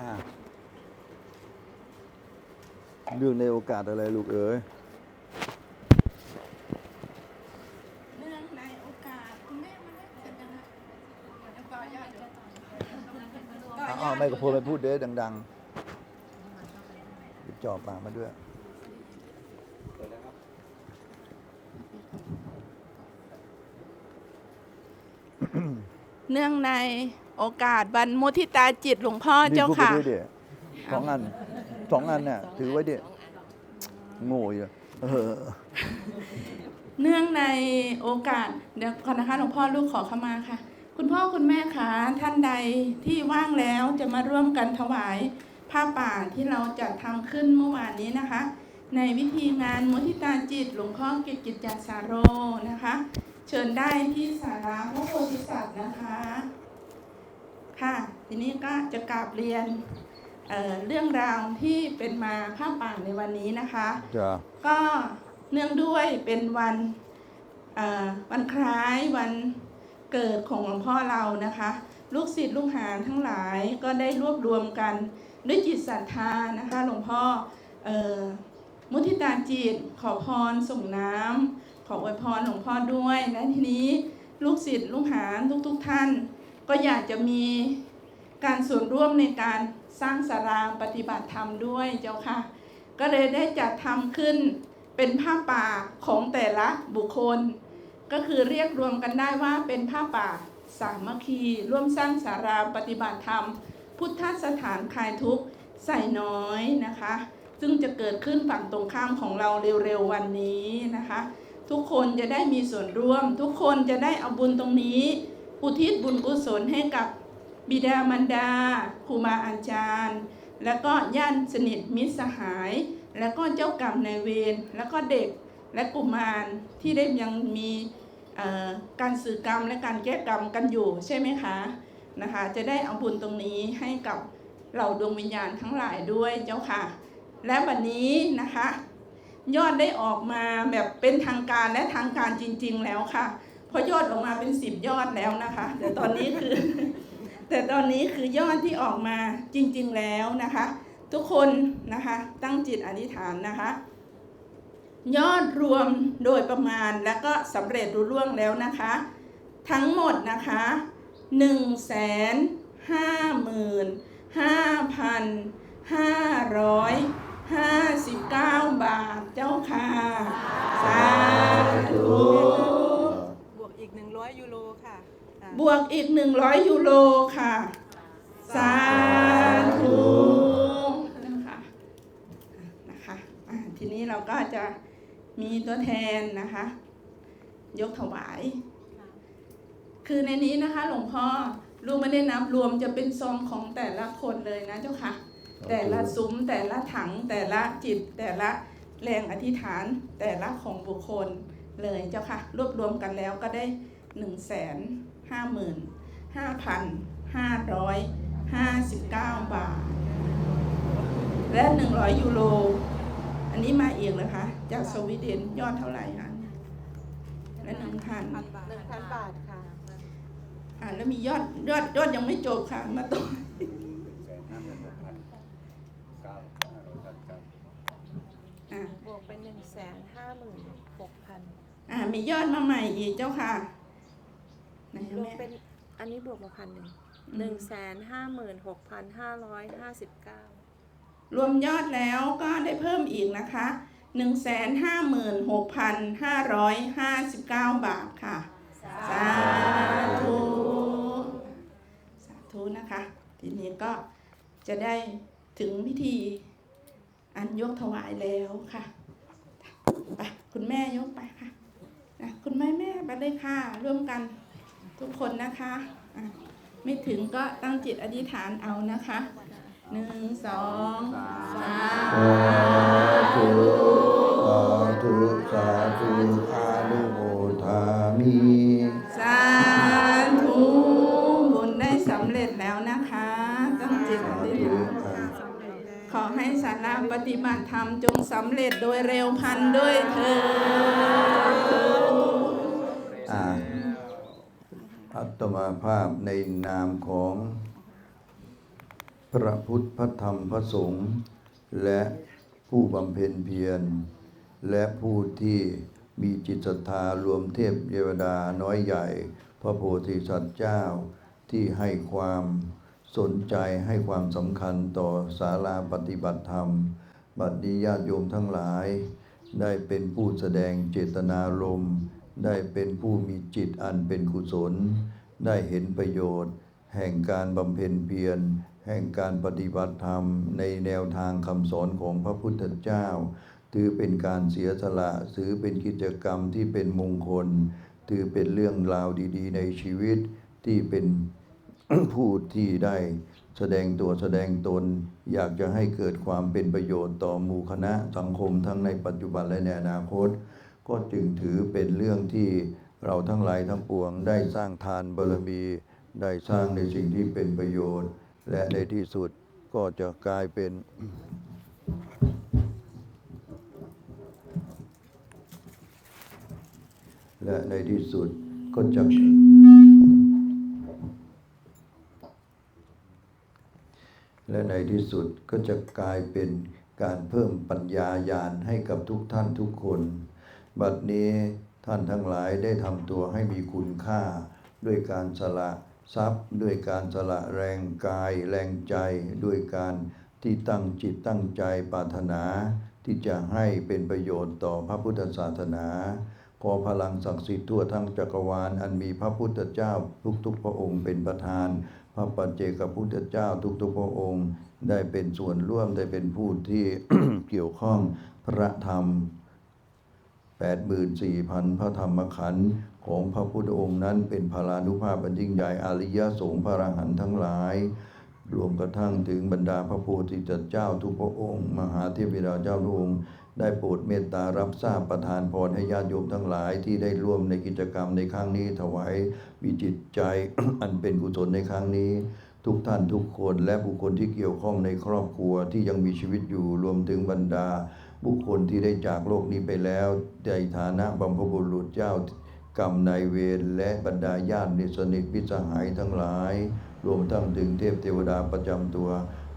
อ่าเรื่องในโอกาสอะไรลูกเอ๋ยเนื่องในโอกาสคุณแม่มาได้เสร็จแล้วนะเดี๋ยวต่อยอดเดี๋ยวต่อยอดอ้าวไม่ก็พูดไปพูดเด้ดังๆหยิบจ่อปากมาด้วยเนื่องใน โอกาสวันมุทิตาจิตหลวงพ่อนี่เจ้าพูดไปค่ะด้วยเดี๋ยสองอันสองอันเนี่ยถือไว้เดี๋ยโง่อยู่เออ เนื่องในโอกาสเดี๋ยวก่อนนะคะหลวงพ่อลูกขอเข้ามาค่ะ คุณพ่อคุณแม่คะท่านใดที่ว่างแล้วจะมาร่วมกันถวายผ้าป่าที่เราจัดทำขึ้นเมื่อวานนี้นะคะ ในวิธีงานมุทิตาจิตหลวงพ่อกิจกิจจาสาโรนะคะ เชิญได้ที่สาราพระโพธิสัตว์นะคะ ค่ะ ทีนี้ก็จะกราบเรียนเอ่อเรื่องราวที่เป็นมาผ้าป่าในวันนี้นะคะจ้ะก็เนื่องด้วยเป็นวันเอ่อวันคล้ายวันเกิดของหลวงพ่อเรานะคะ ลูกศิษย์ลูกหาทั้งหลายก็ได้รวบรวมกันด้วยจิตศรัทธานะคะหลวงพ่อเอ่อมุทิตาจิตขอพรส่งน้ำขออวยพรหลวงพ่อด้วยและทีนี้ลูกศิษย์ลูกหาทุกๆทท่าน ก็อยากจะมีการส่วนร่วมในการสร้างสาราปฏิบัติธรรมด้วยเจ้าค่ะ ก็เลยได้จัดทำขึ้นเป็นผ้าป่าของแต่ละบุคคล ก็คือเรียกรวมกันได้ว่าเป็นผ้าป่าสามัคคี ร่วมสร้างสาราปฏิบัติธรรม พุทธสถานคลายทุกข์ใส่น้อยนะคะ ซึ่งจะเกิดขึ้นฝั่งตรงข้ามของเราเร็วๆวันนี้นะคะ ทุกคนจะได้มีส่วนร่วม ทุกคนจะได้เอาบุญตรงนี้ อุทิศบุญกุศลให้กับบิดามารดาครูบาอาจารย์ แล้วก็ญาติสนิทมิตรสหาย แล้วก็เจ้ากรรมนายเวรแล้วก็เด็กและกุมารที่ได้ยังมีการสื่อกรรมและการแก้กรรมกันอยู่ใช่ไหมคะนะคะ จะได้เอาบุญตรงนี้ให้กับเหล่าดวงวิญญาณทั้งหลายด้วยเจ้าค่ะ และวันนี้นะคะ ยอดได้ออกมาแบบเป็นทางการและทางการจริง ๆ แล้วค่ะ พราะยอดออกมาเป็นสิบยอดแล้วนะคะ แต่ตอนนี้คือ แต่ตอนนี้คือยอดที่ออกมาจริง ๆแล้วนะคะ ทุกคนนะคะตั้งจิตอธิษฐานนะคะ ยอดรวมโดยประมาณแล้วก็สำเร็จรุ่ร่วงแล้วนะคะ ทั้งหมดนะคะ1นึ่งแสนห้าหมื่นห้าพันห้าร้อยห้าสิบเก้าบาทเจ้าค่ะ สาธุ บวกอีก 100 ยูโรค่ะอ่า บวกอีก 100 ยูโรค่ะ สาธุนะคะนะคะอ่าทีนี้เราก็จะมีตัวแทนนะคะ ยกถวาย คือในนี้นะคะ หลวงพ่อลูกไม่ได้นับรวมจะเป็นซองของแต่ละคนเลยนะเจ้าค่ะ แต่ละซุ้มแต่ละถัง แต่ละจิต แต่ละแรงอธิษฐานแต่ละของบุคคลเลยเจ้าค่ะ รวบรวมกันแล้วก็ได้หนึ่งแสน ห้าหมื่นห้าพันห้าร้อยห้าสิบเก้าบาท และหนึ่งร้อยยูโร อันนี้มาเองเลยคะ จากสวีเดนยอดเท่าไหร่คะและหนึ่งพัน1,000บาทค่ะ อ่าแล้วมียอดยอดยอดยังไม่จบค่ะ มาต่อแสนห้าหมื่นหกพันเก้าห้าร้อยเก้าสิบเก้าอ่าบวกเป็น156,000อ่ามียอดมาใหม่อีกเจ้าค่ะ ไหนรวมแม่เป็นอันนี้บวกมาพันหนึ่งอืมหนึ่งแสนห้าหมื่นหกพันห้าร้อยห้าสิบเก้ารวมยอดแล้วก็ได้เพิ่มอีกนะคะหนึ่งแสนห้าหมื่นหกพันห้าร้อยห้าสิบเก้าบาทค่ะ สาธุ สาธุนะคะ ทีนี้ก็จะได้ถึงพิธีอันยกถวายแล้วค่ะ ไป คุณแม่ยกไปค่ะนะคุณแม่แม่ไปเลยค่ะ ร่วมกัน ทุกคนนะคะะไม่ถึงก็ตั้งจิตอธิษฐานเอานะคะหนึ่งสองสามสาธุสาธุสาธุอานุโมทามิสาธุบุญได้สำเร็จแล้วนะคะ ตั้งจิตอธิษฐานขอให้สาราปฏิบัติธรรมจงสำเร็จโดยเร็วพันด้วยเถิดอ่ อัตมาภาพในนามของพระพุทธพระธรรมพระสงฆ์และผู้บำเพ็ญเพียร และผู้ที่มีจิตศรัทธารวมเทพเทวดาน้อยใหญ่ พระโพธิสัตว์เจ้าที่ให้ความสนใจให้ความสำคัญต่อศาลาปฏิบัติธรรม บัดนี้ญาติโยมทั้งหลาย ได้เป็นผู้แสดงเจตนารมณ์ ได้เป็นผู้มีจิตอันเป็นกุศล ได้เห็นประโยชน์ แห่งการบำเพ็ญเพียร แห่งการปฏิบัติธรรม ในแนวทางคำสอนของพระพุทธเจ้า ถือเป็นการเสียสละถือเป็นกิจกรรมที่เป็นมงคล ถือเป็นเรื่องราวดีๆ ในชีวิตที่เป็นผู้ที่ได้แสดงตัวแสดงตน อยากจะให้เกิดความเป็นประโยชน์ต่อหมู่คณะสังคมทั้งในปัจจุบันและในอนาคต ก็จึงถือเป็นเรื่องที่เราทั้งหลายทั้งปวงได้สร้างทานบารมี ได้สร้างในสิ่งที่เป็นประโยชน์ และในที่สุดก็จะกลายเป็นและในที่สุดก็จะและในที่สุดก็จะกลายเป็นการเพิ่มปัญญาญาณให้กับทุกท่านทุกคน บัดนี้ท่านทั้งหลายได้ทำตัวให้มีคุณค่า ด้วยการสละทรัพย์ด้วยการสละแรงกายแรงใจ ด้วยการที่ตั้งจิตตั้งใจปรารถนา ที่จะให้เป็นประโยชน์ต่อพระพุทธศาสนา ขอพลังศักดิ์สิทธิ์ทั่วทั้งจักรวาลอันมีพระพุทธเจ้าทุกๆพระองค์เป็นประธาน พระปัจเจกพุทธเจ้าทุกๆพระองค์ ได้เป็นส่วนร่วมได้เป็นผู้ที่เกี่ยวข้องพระธรรม 84,000 พระธรรมขันธ์ของพระพุทธองค์นั้นเป็นพลานุภาพอันยิ่งใหญ่อริยสงฆ์พระอรหันต์ทั้งหลาย รวมกระทั่งถึงบรรดาพระโพธิสัตเจ้าทุกพระองค์ มหาเทพบิดาเจ้าทุกองค์ได้โปรดเมตตารับทราบประทานพรให้ญาติโยมทั้งหลายที่ได้ร่วมในกิจกรรมในครั้งนี้ถวายมีจิตใจอันเป็นกุศลในครั้งนี้ ทุกท่านทุกคนและบุคคลที่เกี่ยวข้องในครอบครัวที่ยังมีชีวิตอยู่รวมถึงบรรดา บุคคลที่ได้จากโลกนี้ไปแล้วในฐานะบัมพบุรุษเจ้ากรรมนายเวรและบรรดาญาติสนิทพิสหายทั้งหลาย รวมทั้งถึงเทพเทวดาประจำตัว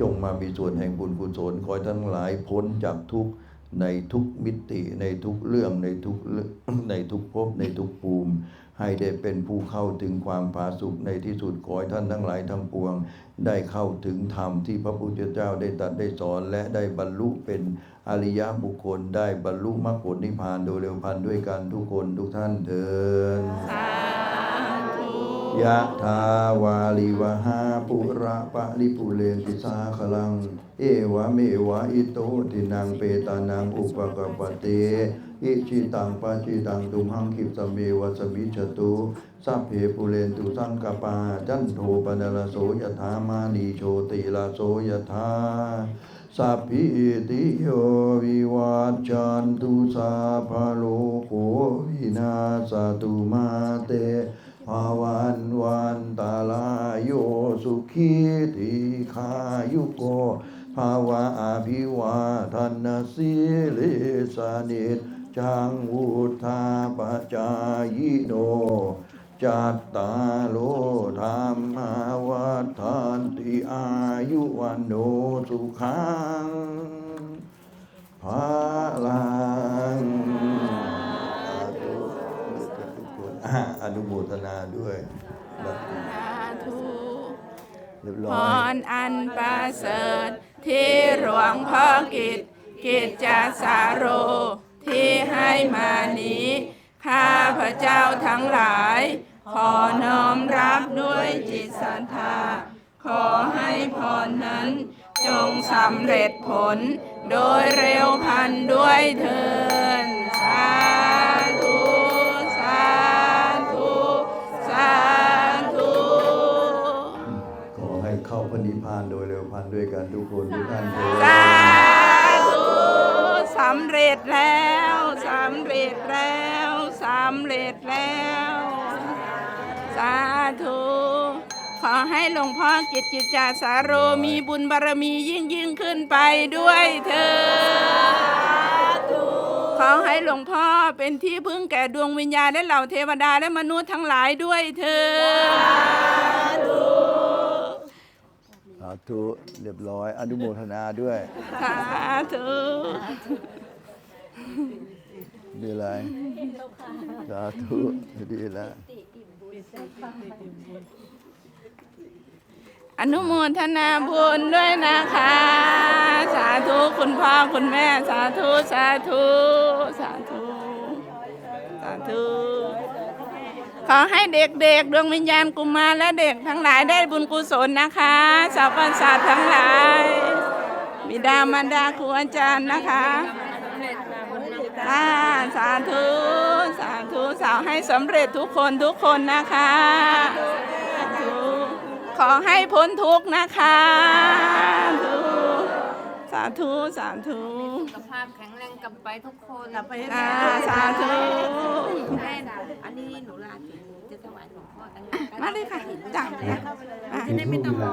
จงมามีส่วนแห่งบุญกุศลคอยทั้งหลายพ้นจากทุกข์ ในทุกมิติในทุกเรื่องในทุกในทุกภพในทุกภูมิ ให้ได้เป็นผู้เข้าถึงความผาสุกในที่สุดขอให้ท่านทั้งหลายทั้งปวง ได้เข้าถึงธรรมที่พระพุทธเจ้าได้ตรัสได้สอน และได้บรรลุเป็นอริยบุคคล ได้บรรลุมรรคผลนิพพานโดยเร็วพันด้วยกันทุกคนทุกท่านเถิด ยะทาวาลิวหาปุระปะริปุเรนติสาขลัง เอวะเมวะอิโตตินังเปตานังอุปกปปเตอิชิตังปะจิตังตุมหังคิปสเมวะสมิจตุสัพเพปุเรนตุสังกปาจันโทปนรโสยถามานีโชติลาโสยถาสัพพิติโยวิวัจจันตุสาภโลโกวินาสตุมาเต ภาวันวันตาลายโยสุขีติขายุโกภาวะอภิวาทนาสิเลสานิจจังวุธาปจายโนจัตตาโลธรรมาวัฏันติอายุวันโนสุขังภาลัง อนุโมทนาด้วยสาธุพร้อยรอันประเสริฐที่หลวงพ่อกิจ กิจจาสาโร ที่ให้มานี้ ข้าพระเจ้าทั้งหลาย ขอน้อมรับด้วยจิตศรัทธา ขอให้พรนั้น จงสำเร็จผล โดยเร็วพันด้วยเถิน ทุกคนทุกท่านเถิดสาธุสำเร็จแล้วสำเร็จแล้วสำเร็จแล้ว สาธุขอให้หลวงพ่อกิจกิจจาสาโรมีบุญบารมียิ่งยิ่งขึ้นไปด้วยเถิดขอให้หลวงพ่อเป็นที่พึ่งแก่ดวงวิญญาณและเหล่าเทวดาและมนุษย์ทั้งหลายด้วยเถิดสา ธุเรียบร้อย อนุโมทนาด้วย สาธุดีอะไรสาธุดีแล้วอนุโมทนาบุญด้วยนะคะ สาธุคุณพ่อคุณแม่ สาธุ สาธุ สาธุ สาธุ ขอให้เด็กๆ ดวงวิญญาณกุมารและเด็กทั้งหลายได้บุญกุศลนะคะ สาวประสาททั้งหลาย บิดามารดาครูอาจารย์นะคะสาธุ สาธุ สาวให้สำเร็จทุกคนทุกคนนะคะขอให้พ้นทุกข์นะคะ สาธุ สาธุ ลับไปทุกคนกลับไปอ่าสาธุ แม่อันนี้หนูลาถึงจะถวายหลวงพ่อกันมาเลยค่ะจ้ะอะ จะได้ไม่ต้องรอ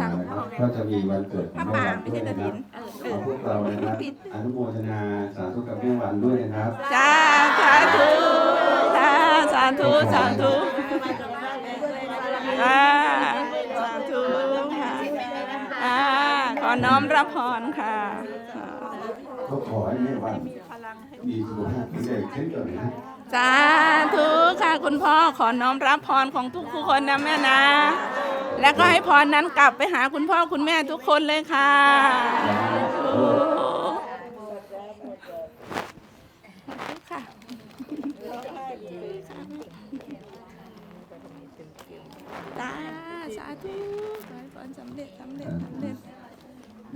จ้ะก็จะมีวันเกิดของป้าแม่ป่าวันไม่ด้วใช่ยกระนะถิคนรับเออของพวกเรานะครับอนุโมทนาสาธุกับแม่วันด้วยนะครับ จ้าสาธุจ้าสาธุสาธุอ่าสาธุค่ะอ่าขอน้อมรับพรค่ะอ่า ก็ขอให้แม่วันมีสุขภาพแข็งแรงนเดียวกันนะสาธุค่ะคุณพ่อขอน้อมรับพรของทุกคนนะแม่นะ แล้วก็ให้พรนั้นกลับไปหาคุณพ่อคุณแม่ทุกคนเลยค่ะค่ะจ้าสาธุขอให้พรสำเร็จสำเร็จสำเร็จ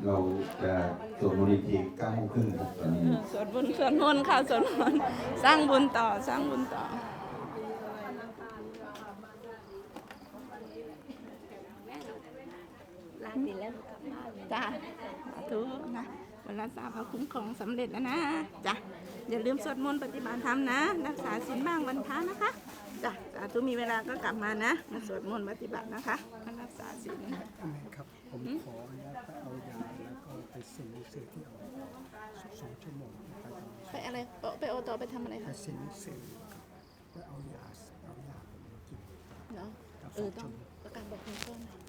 เราจะสวดมนต์อีกทีเก้าโมงครึ่งครับตอนนี้เออสวดบุญสวดมนต์ค่ะสวดมนต์สร้างบุญต่อสร้างบุญต่อลาติดแล้วหนูกลับบ้านเลยจ้าสาธุนะวันรักษาพระคุ้มครองสำเร็จแล้วนะจ้ะอย่าลืมสวดมนต์ปฏิบัติธรรมนะ รักษาศีลบ้างวันพระนะคะจ้ะสาธุมีเวลาก็กลับมานะมาสวดมนต์ปฏิบัตินะคะมารักษาศีลครับผมขออนุญาตไปเอายาแล้วก็ไป เซ็นหนังสือที่ออกสองชั่วโมงนะครับไปอะไรไปโอตอไปทำอะไรไปคะเซ็นหนังสือไปเอายาเอายาผมมากิน เนาะเออต้องประกาศบอกคุณพ่อหน่อย